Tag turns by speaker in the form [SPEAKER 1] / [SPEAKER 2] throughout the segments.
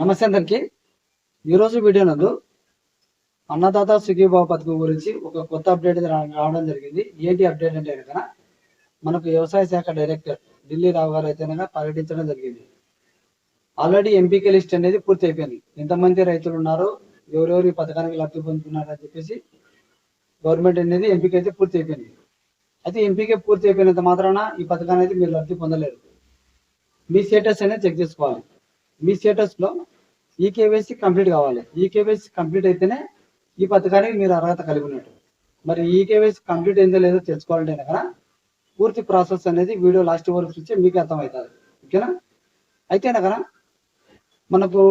[SPEAKER 1] నమస్తే అందరికీ. ఈరోజు వీడియో నందు అన్నదాత సుఖీభావ పథకం గురించి ఒక కొత్త అప్డేట్ రావడం జరిగింది. ఏంటి అప్డేట్ అంటే కనుక మనకు వ్యవసాయ శాఖ డైరెక్టర్ ఢిల్లీ రావు గారు అయితే పర్యటించడం ప్రకటించడం జరిగింది. ఆల్రెడీ ఎంపీకే లిస్ట్ అనేది పూర్తి అయిపోయింది. ఎంతమంది రైతులు ఉన్నారో ఎవరెవరు ఈ పథకానికి లబ్ధి పొందుతున్నారు అని చెప్పేసి గవర్నమెంట్ అనేది ఎంపిక అయితే పూర్తి అయిపోయింది. అయితే ఎంపీకే పూర్తి అయిపోయినంత మాత్రాన ఈ పథకాన్ని అయితే మీరు లబ్ధి పొందలేరు. మీ స్టేటస్ అనేది చెక్ చేసుకోవాలి. మీ స్టేటస్లో ఈ కేవైసీ కంప్లీట్ కావాలి. ఈ కేవైసీ కంప్లీట్ అయితేనే ఈ పథకానికి మీరు అర్హత కలిగి ఉన్నట్టు. మరి ఈ కేవైసీ కంప్లీట్ అయిందో లేదో తెలుసుకోవాలంటే కదా పూర్తి ప్రాసెస్ అనేది వీడియో లాస్ట్ వరకు చూస్తే మీకు అర్థమవుతుంది. ఓకేనా? అయితే కదా మనకు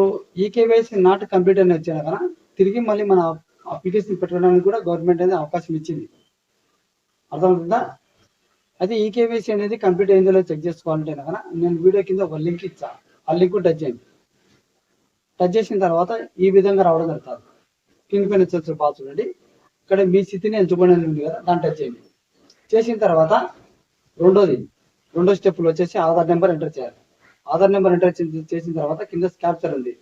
[SPEAKER 1] ఈ కేవైసీ నాట్ కంప్లీట్ అని వచ్చిన కదా తిరిగి మళ్ళీ మన అప్లికేషన్ పెట్టడానికి కూడా గవర్నమెంట్ అనేది అవకాశం ఇచ్చింది. అర్థమవుతుందా? అయితే ఈ కేవైసీ అనేది కంప్లీట్ అయిందో లేదో చెక్ చేసుకోవాలంటే కదా నేను వీడియో కింద ఒక లింక్ ఇచ్చా ఆ లింక్ టచ్ చేయండి. టచ్ చేసిన తర్వాత ఈ విధంగా రావడం జరుగుతుంది. కింగ్ పైన వచ్చే బాగా చూడండి. ఇక్కడ మీ స్థితిని ఎంచుకోవడం ఉంది కదా దాన్ని టచ్ చేయండి. చేసిన తర్వాత రెండోది రెండో స్టెప్లో వచ్చేసి ఆధార్ నెంబర్ ఎంటర్ చేయాలి. ఆధార్ నెంబర్ ఎంటర్ చేసిన తర్వాత కింద స్కాప్చర్ ఉంది.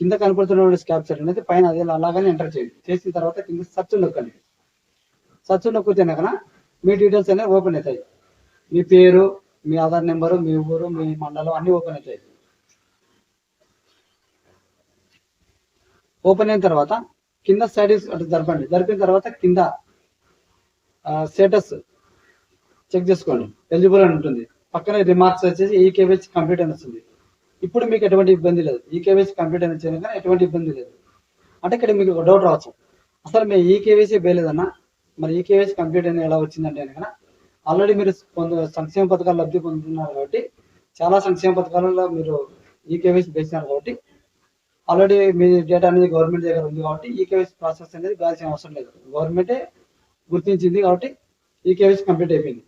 [SPEAKER 1] కింద కనపడుతున్న స్కాప్చర్ అనేది పైన అదే అలాగనే ఎంటర్ చేయండి. చేసిన తర్వాత కింద సర్చ్ నొక్కండి. సర్చ్ నొక్కితే కనుక మీ డీటెయిల్స్ అనేవి ఓపెన్ అవుతాయి. మీ పేరు మీ ఆధార్ నెంబరు మీ ఊరు మీ మండలం అన్ని ఓపెన్ అవుతాయి. ఓపెన్ అయిన తర్వాత కింద స్టడీస్ అటు జరపండి. జరిపిన తర్వాత కింద స్టేటస్ చెక్ చేసుకోండి. ఎలిజిబుల్ అని ఉంటుంది. పక్కన రిమార్క్స్ వచ్చేసి ఈ కేవైసీ కంప్లీట్ అని వస్తుంది. ఇప్పుడు మీకు ఎటువంటి ఇబ్బంది లేదు. ఈ కేవైసీ కంప్లీట్ అని వచ్చిన కానీ ఎటువంటి ఇబ్బంది లేదు. అంటే ఇక్కడ మీకు ఒక డౌట్ రావచ్చు. అసలు మేము ఈ కేవైసీ వేయలేదన్నా మరి ఈ కేవైసీ కంప్లీట్ అయినా ఎలా వచ్చిందంటే కనుక ఆల్రెడీ మీరు కొంత సంక్షేమ పథకాలు లబ్ధి పొందుతున్నారు కాబట్టి చాలా సంక్షేమ పథకాలలో మీరు ఈ కేవైసీ వేసినారు కాబట్టి ఆల్రెడీ మీ డేటా అనేది గవర్నమెంట్ దగ్గర ఉంది కాబట్టి ఈ కేవైసీ ప్రాసెస్ అనేది వేయాల్సిన అవసరం లేదు. గవర్నమెంటే గుర్తించింది కాబట్టి ఈ కేవైసీ కంప్లీట్ అయిపోయింది.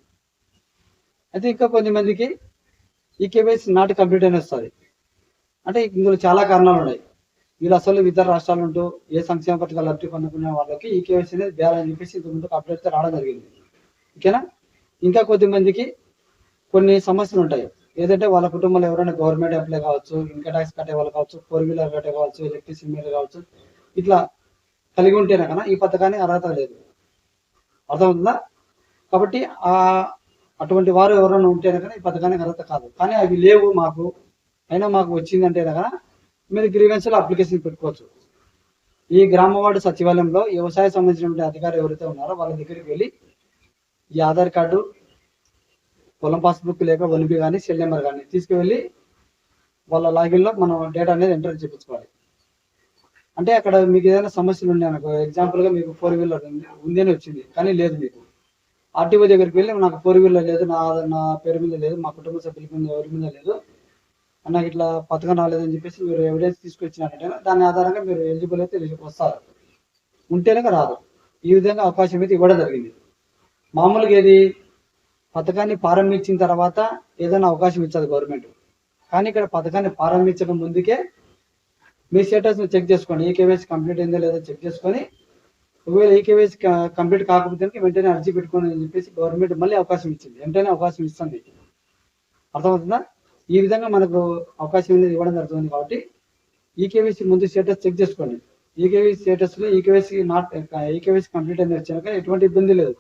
[SPEAKER 1] అయితే ఇంకా కొంతమందికి ఈ కేవైసీ నాట్ కంప్లీట్ అని వస్తుంది. అంటే ఇందులో చాలా కారణాలు ఉన్నాయి. వీళ్ళు అసలు ఇతర రాష్ట్రాలు ఉంటూ ఏ సంక్షేమ పథకాలు లబ్ధి పొందుకునే వాళ్ళకి ఈ కేవైసీ అనేది వేయాలని చెప్పేసి ఇంతకుముందు ముందు రావడం జరిగింది. ఓకేనా? ఇంకా కొద్దిమందికి కొన్ని సమస్యలు ఉంటాయి. ఏదంటే వాళ్ళ కుటుంబంలో ఎవరైనా గవర్నమెంట్ ఎంప్లాయ్ కావచ్చు ఇన్కమ్ ట్యాక్స్ కట్టే వాళ్ళు కావచ్చు ఫోర్ వీలర్ కట్టే కావచ్చు ఎలక్ట్రిసిటీ మీద కావచ్చు ఇట్లా కలిగి ఉంటేనే కన్నా ఈ పథకాన్ని అర్హత లేదు. అర్థమవుతుందా? కాబట్టి ఆ అటువంటి వారు ఎవరైనా ఉంటేనే కానీ ఈ పథకానికి అర్హత కాదు. కానీ అవి లేవు మాకు. అయినా మాకు వచ్చిందంటే కనుక మీరు గ్రీవెన్స్లో అప్లికేషన్ పెట్టుకోవచ్చు. ఈ గ్రామ వార్డు సచివాలయంలో వ్యవసాయ సంబంధించిన అధికారులు ఎవరైతే ఉన్నారో వాళ్ళ దగ్గరికి వెళ్ళి ఈ ఆధార్ కార్డు పొలం పాస్బుక్ లేక వన్బి కానీ సెల్ నెంబర్ కానీ తీసుకువెళ్ళి వాళ్ళ లాగిన్లో మనం డేటా అనేది ఎంటర్ చేయించుకోవాలి. అంటే అక్కడ మీకు ఏదైనా సమస్యలు ఉన్నాయి అనుకో ఎగ్జాంపుల్గా మీకు ఫోర్ వీలర్ ఉంది అని వచ్చింది కానీ లేదు మీకు. ఆర్టీఓ దగ్గరికి వెళ్ళి నాకు ఫోర్ వీలర్ లేదు నా నా పేరు మీద లేదు మా కుటుంబ సభ్యుల మీద ఎవరి మీద లేదు నాకు ఇట్లా పథకం రాలేదని చెప్పేసి మీరు ఎవిడెన్స్ తీసుకొచ్చినారంటే దాని ఆధారంగా మీరు ఎలిజిబుల్ అయితే ఎలిజిబుల్ వస్తారు. ఉంటేనే రాదు. ఈ విధంగా అవకాశం అయితే ఇవ్వడం జరిగింది. మామూలుగా ఏది పథకాన్ని ప్రారంభించిన తర్వాత ఏదైనా అవకాశం ఇచ్చదు గవర్నమెంట్. కానీ ఇక్కడ పథకాన్ని ప్రారంభించడం ముందుకే మీ స్టేటస్ని చెక్ చేసుకోండి ఈ కేవైసీ కంప్లీట్ అయిందో లేదో చెక్ చేసుకొని ఒకవేళ ఈ కేవైసీ కంప్లీట్ కాకపోతే వెంటనే అర్జీ పెట్టుకోండి అని చెప్పేసి గవర్నమెంట్ మళ్ళీ అవకాశం ఇచ్చింది. వెంటనే అవకాశం ఇస్తుంది. అర్థమవుతుందా? ఈ విధంగా మనకు అవకాశం అనేది ఇవ్వడం జరుగుతుంది కాబట్టి ఈ కేవైసీ ముందు స్టేటస్ చెక్ చేసుకోండి. ఈ కేవైసీ స్టేటస్లో e KYC not e KYC complete అనేది వచ్చాక ఎటువంటి ఇబ్బంది లేదు.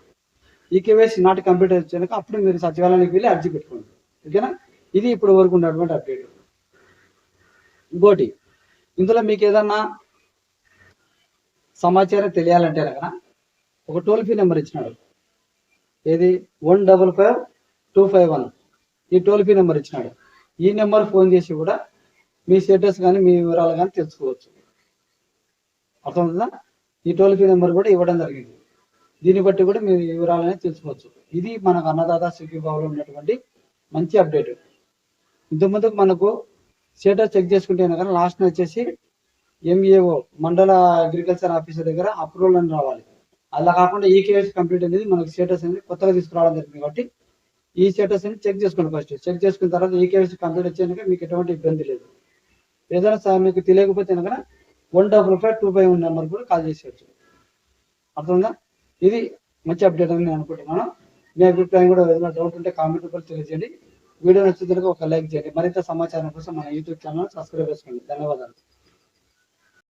[SPEAKER 1] ఈ నాట్ కంప్లీట్ వచ్చాక అప్పుడు మీరు సచివాలయానికి వెళ్ళి అర్జీ పెట్టుకోండి. ఓకేనా? ఇది ఇప్పుడు వరకు ఉన్నటువంటి అప్డేట్. ఇంకోటి ఇందులో మీకు ఏదన్నా సమాచారం తెలియాలంటే కనుక ఒక టోల్ ఫ్రీ నెంబర్ ఇచ్చినాడు. ఏది? One double five two five one. ఈ టోల్ ఫ్రీ నెంబర్ ఇచ్చినాడు. ఈ నెంబర్ ఫోన్ చేసి కూడా మీ స్టేటస్ కానీ మీ వివరాలు కానీ తెలుసుకోవచ్చు. అర్థమవుతుందా? ఈ టోల్ ఫ్రీ నెంబర్ కూడా ఇవ్వడం జరిగింది. దీన్ని బట్టి కూడా మీ వివరాలు అనేది తెలుసుకోవచ్చు. ఇది మనకు అన్నదాత సుఖీభావంలో ఉన్నటువంటి మంచి అప్డేట్. ఇంతకుముందు మనకు స్టేటస్ చెక్ చేసుకుంటే కనుక లాస్ట్ వచ్చేసి ఎంఏఓ మండల అగ్రికల్చర్ ఆఫీసర్ దగ్గర అప్రూవల్ అని రావాలి. అలా కాకుండా ఈ కేఎస్ కంప్లీట్ అనేది మనకు స్టేటస్ అనేది కొత్తగా తీసుకురావడం జరిగింది కాబట్టి ఈ స్టేటస్ అనేది చెక్ చేసుకోండి ఫస్ట్. చెక్ చేసుకున్న తర్వాత ఈ కంప్లీట్ వచ్చాక మీకు ఎటువంటి ఇబ్బంది లేదు. ఏదైనా సార్ మీకు తెలియకపోతే కనుక one double five two five number కూడా కాల్ చేసేయచ్చు. అర్థమైందా? ఇది మంచి అప్డేట్ అని నేను అనుకుంటున్నాను. మీ అభిప్రాయం కూడా ఏదైనా డౌట్ ఉంటే కామెంట్ కూడా తెలియజేయండి. వీడియో నచ్చితే ఒక లైక్ చేయండి. మరింత సమాచారం కోసం మన యూట్యూబ్ ఛానల్ సబ్స్క్రైబ్ చేసుకోండి. ధన్యవాదాలు.